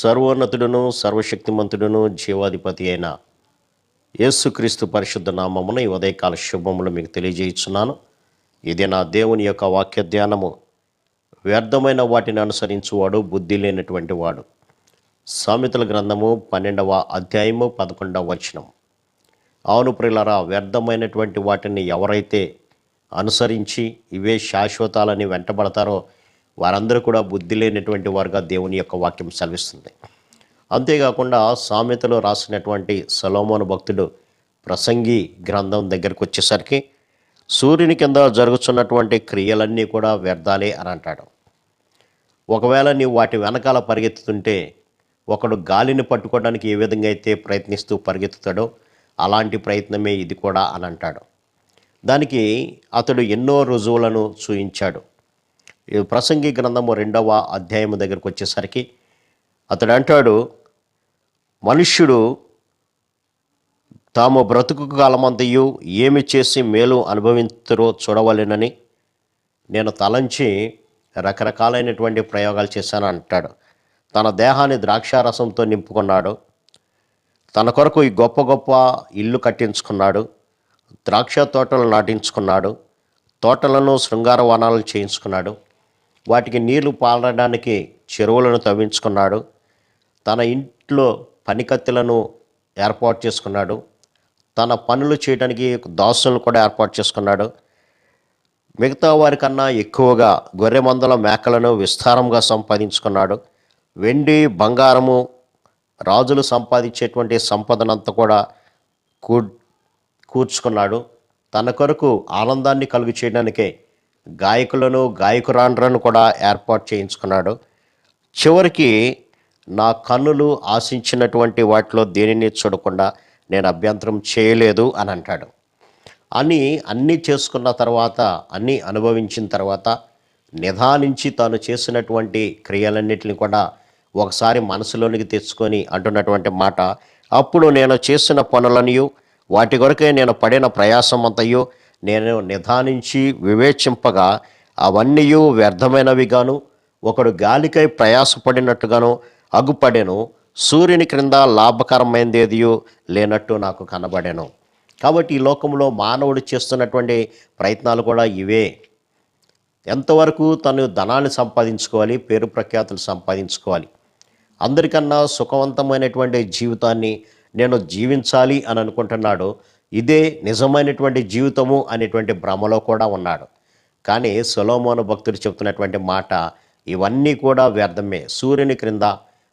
సర్వోన్నతుడును సర్వశక్తిమంతుడును జీవాధిపతి అయిన యేసుక్రీస్తు పరిశుద్ధ నామమున ఈ ఉదయకాల శుభములు మీకు తెలియజేయిస్తున్నాను ఇది నా దేవుని యొక్క వాక్య ధ్యానము. వ్యర్థమైన వాటిని అనుసరించువాడు బుద్ధి లేనటువంటి వాడు. సామెతల గ్రంథము పన్నెండవ అధ్యాయము పదకొండవ వచనం. అవును ప్రిలరా వ్యర్థమైనటువంటి వాటిని ఎవరైతే అనుసరించి ఇవే శాశ్వతాలని వెంటబడతారో వారందరూ కూడా బుద్ధి లేనటువంటి వారుగా దేవుని యొక్క వాక్యం సెలవిస్తుంది. అంతేకాకుండా సామెతలో రాసినటువంటి సలోమోను భక్తుడు ప్రసంగి గ్రంథం దగ్గరకు వచ్చేసరికి సూర్యుని కింద జరుగుతున్నటువంటి క్రియలన్నీ కూడా వ్యర్థాలే అని అంటాడు. ఒకవేళ నీవు వాటి వెనకాల పరిగెత్తుతుంటే ఒకడు గాలిని పట్టుకోవడానికి ఏ విధంగా అయితే ప్రయత్నిస్తూ పరిగెత్తుతాడో అలాంటి ప్రయత్నమే ఇది కూడా అని అంటాడు. దానికి అతడు ఎన్నో రుజువులను చూయించాడు ప్రసంగి గ్రంథము రెండవ అధ్యాయము దగ్గరకు వచ్చేసరికి అతడు అంటాడు మనుష్యుడు తాము బ్రతుకు కాలమంతయు ఏమి చేసి మేలు అనుభవించరో చూడవలెనని నేను తలంచి రకరకాలైనటువంటి ప్రయోగాలు చేశాను అంటాడు. తన దేహాన్ని ద్రాక్షారసంతో నింపుకున్నాడు. తన కొరకు ఈ గొప్ప గొప్ప ఇల్లు కట్టించుకున్నాడు. ద్రాక్ష తోటలు నాటించుకున్నాడు. తోటలను శృంగార వనాలు చేయించుకున్నాడు. వాటికి నీళ్ళు పారడానికి చెరువులను తవ్వించుకున్నాడు. తన ఇంట్లో పనికత్తెలను ఏర్పాటు చేసుకున్నాడు. తన పనులు చేయడానికి దాసులను కూడా ఏర్పాటు చేసుకున్నాడు. మిగతా వారికన్నా ఎక్కువగా గొర్రె మందల మేకలను విస్తారంగా సంపాదించుకున్నాడు. వెండి బంగారము రాజులు సంపాదించేటువంటి సంపదనంతా కూడా కూ కూర్చుకున్నాడు. తన కొరకు ఆనందాన్ని కలుగు చేయడానికే గాయకులను గాయకురాండ్రను కూడా ఏర్పాటు చేయించుకున్నాడు. చివరికి నా కన్నులు ఆశించినటువంటి వాటిలో దేనిని చూడకుండా నేను అభ్యంతరం చేయలేదు అని అంటాడు. అని అన్నీ చేసుకున్న తర్వాత అన్నీ అనుభవించిన తర్వాత నిదానించి తాను చేసినటువంటి క్రియలన్నిటిని కూడా ఒకసారి మనసులోనికి తెచ్చుకొని అంటున్నటువంటి మాట అప్పుడు నేను చేసిన పనులనియు వాటి కొరకే నేను పడిన ప్రయాసం అంతయు నేను నిధానించి వివేచింపగా అవన్నీ వ్యర్థమైనవిగాను ఒకడు గాలికై ప్రయాసపడినట్టుగాను అగుపడెను సూర్యుని క్రింద లాభకరమైనదేదియో లేనట్టు నాకు కనబడెను. కాబట్టి ఈ లోకంలో మానవుడు చేస్తున్నటువంటి ప్రయత్నాలు కూడా ఇవే. ఎంతవరకు తను ధనాన్ని సంపాదించుకోవాలి పేరు ప్రఖ్యాతులు సంపాదించుకోవాలి. అందరికన్నా సుఖవంతమైనటువంటి జీవితాన్ని నేను జీవించాలి అని అనుకుంటున్నాడు ఇదే నిజమైనటువంటి జీవితము అనేటువంటి భ్రమలో కూడా ఉన్నాడు. కానీ సులోమోను భక్తుడు చెప్తున్నటువంటి మాట ఇవన్నీ కూడా వ్యర్థమే. సూర్యుని క్రింద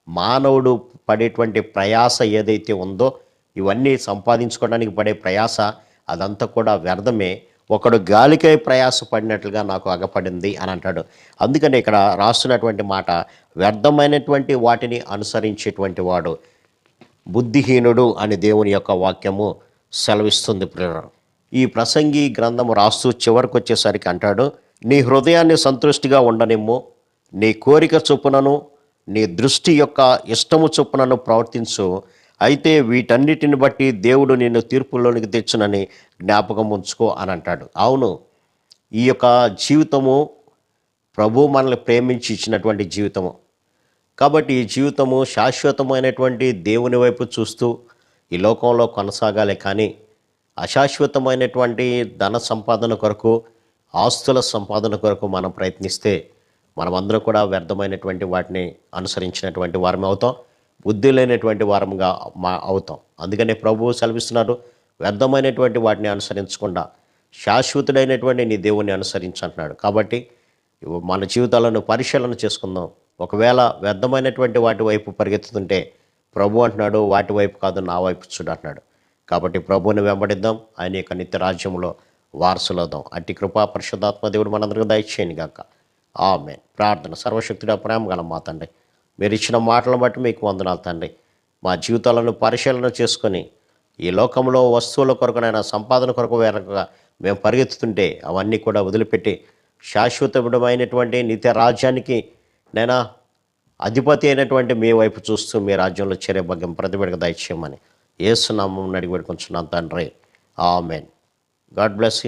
మానవుడు పడేటువంటి ప్రయాస ఏదైతే ఉందో ఇవన్నీ సంపాదించుకోవడానికి పడే ప్రయాస అదంతా కూడా వ్యర్థమే. ఒకడు గాలికై ప్రయాస పడినట్లుగా నాకు అగపడింది అని అంటాడు. అందుకని ఇక్కడ రాస్తున్నటువంటి మాట వ్యర్థమైనటువంటి వాటిని అనుసరించేటువంటి వాడు బుద్ధిహీనుడు అని దేవుని యొక్క వాక్యము సెలవిస్తుంది ప్రేరణ. ఈ ప్రసంగి గ్రంథము రాస్తూ చివరికి వచ్చేసరికి అంటాడు నీ హృదయాన్ని సంతృష్టిగా ఉండనిమ్ము నీ కోరిక చొప్పునను నీ దృష్టి యొక్క ఇష్టము చొప్పునను ప్రవర్తించు అయితే వీటన్నిటిని బట్టి దేవుడు నిన్ను తీర్పులోనికి తెచ్చునని జ్ఞాపకం ఉంచుకో అని అంటాడు. అవును ఈ యొక్క జీవితము ప్రభు మనల్ని ప్రేమించి ఇచ్చినటువంటి జీవితము. కాబట్టి ఈ జీవితము శాశ్వతమైనటువంటి దేవుని వైపు చూస్తూ ఈ లోకంలో కొనసాగాలి కానీ అశాశ్వతమైనటువంటి ధన సంపాదన కొరకు ఆస్తుల సంపాదన కొరకు మనం ప్రయత్నిస్తే మనమందరం కూడా వ్యర్థమైనటువంటి వాటిని అనుసరించినటువంటి వారమే అవుతాం బుద్ధి లేనటువంటి వారముగా మా అవుతాం. అందుకనే ప్రభువు సెలవిస్తున్నారు వ్యర్థమైనటువంటి వాటిని అనుసరించకుండా శాశ్వతుడైనటువంటి నీ దేవుణ్ణి అనుసరించంటున్నాడు. కాబట్టి మన జీవితాలను పరిశీలన చేసుకుందాం. ఒకవేళ వ్యర్థమైనటువంటి వాటి వైపు పరిగెత్తుతుంటే ప్రభు అంటున్నాడు వాటి వైపు కాదు నా వైపు చూడు అంటున్నాడు. కాబట్టి ప్రభువుని వెంబడిద్దాం ఆయన యొక్క నిత్య రాజ్యంలో వారసులవుదాం. అట్టి కృపా పరిశుద్ధాత్మ దేవుడు మనందరికీ దయచేయండి గాక. ఆమె ప్రార్థన సర్వశక్తిగా ప్రేమ గల మా తండ్రి. మీరు ఇచ్చిన మాటలను బట్టి మీకు వందనాలు తండ్రి. మా జీవితాలను పరిశీలన చేసుకొని ఈ లోకంలో వస్తువుల కొరకునైనా సంపాదన కొరకు వేరగా మేము పరిగెత్తుతుంటే అవన్నీ కూడా వదిలిపెట్టి శాశ్వతమైనటువంటి నిత్య రాజ్యానికి నైనా అధిపతి అయినటువంటి మీ వైపు చూస్తూ మీ రాజ్యంలో చేరే భాగ్యం ప్రతిబిడక దయచేయమని ఏసునామం అడిగి పెట్టుకుంటున్నాను తండ్రి. ఆమెన్. God bless you.